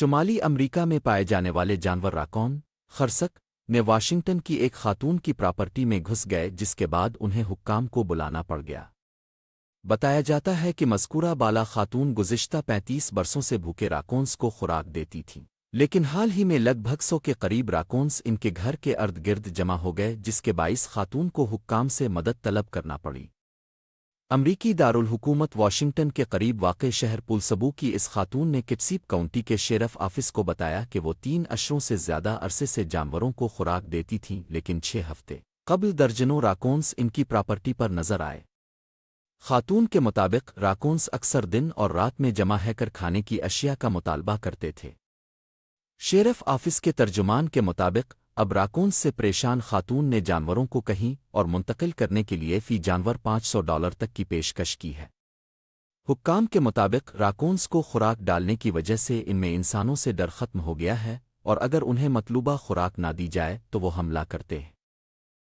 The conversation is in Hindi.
शुमाली अमरीका में पाए जाने वाले जानवर राकौन, खरसक, ने वाशिंगटन की एक खातून की प्रॉपर्टी में घुस गए, जिसके बाद उन्हें हुक्काम को बुलाना पड़ गया। बताया जाता है कि मस्कूरा बाला खातून गुजिश्ता पैंतीस बरसों से भूखे राकोन्स को खुराक देती थी। लेकिन हाल ही में लगभग सौ के करीब राकोन्स इनके घर के अर्द गिर्द जमा हो गए, जिसके बाईस खातून को हुक्काम से मदद तलब करना पड़ी। अमरीकी दारुल हुकूमत वाशिंगटन के करीब वाक़ शहर पुलसबू की इस खातून ने किटसीप काउंटी के शेरफ ऑफ़िस को बताया कि वो तीन अशरों से ज़्यादा अरसे से जानवरों को खुराक देती थीं, लेकिन छह हफ़्ते कबल दर्जनों राकोन्स इनकी प्रॉपर्टी पर नज़र आए। खातून के मुताबिक, राकोन्स अक्सर दिन और रात में जमा है कर खाने की अशिया का मुतालबा करते थे। शेरफ ऑफ़िस के तर्जुमान के मुताबिक अब राकून से परेशान खातून ने जानवरों को कहीं और मुंतकिल करने के लिए फ़ी जानवर 500 डॉलर तक की पेशकश की है। हुक्काम के मुताबिक राकून्स को खुराक डालने की वजह से इनमें इंसानों से डर खत्म हो गया है और अगर उन्हें मतलूबा खुराक ना दी जाए तो वो हमला करते हैं।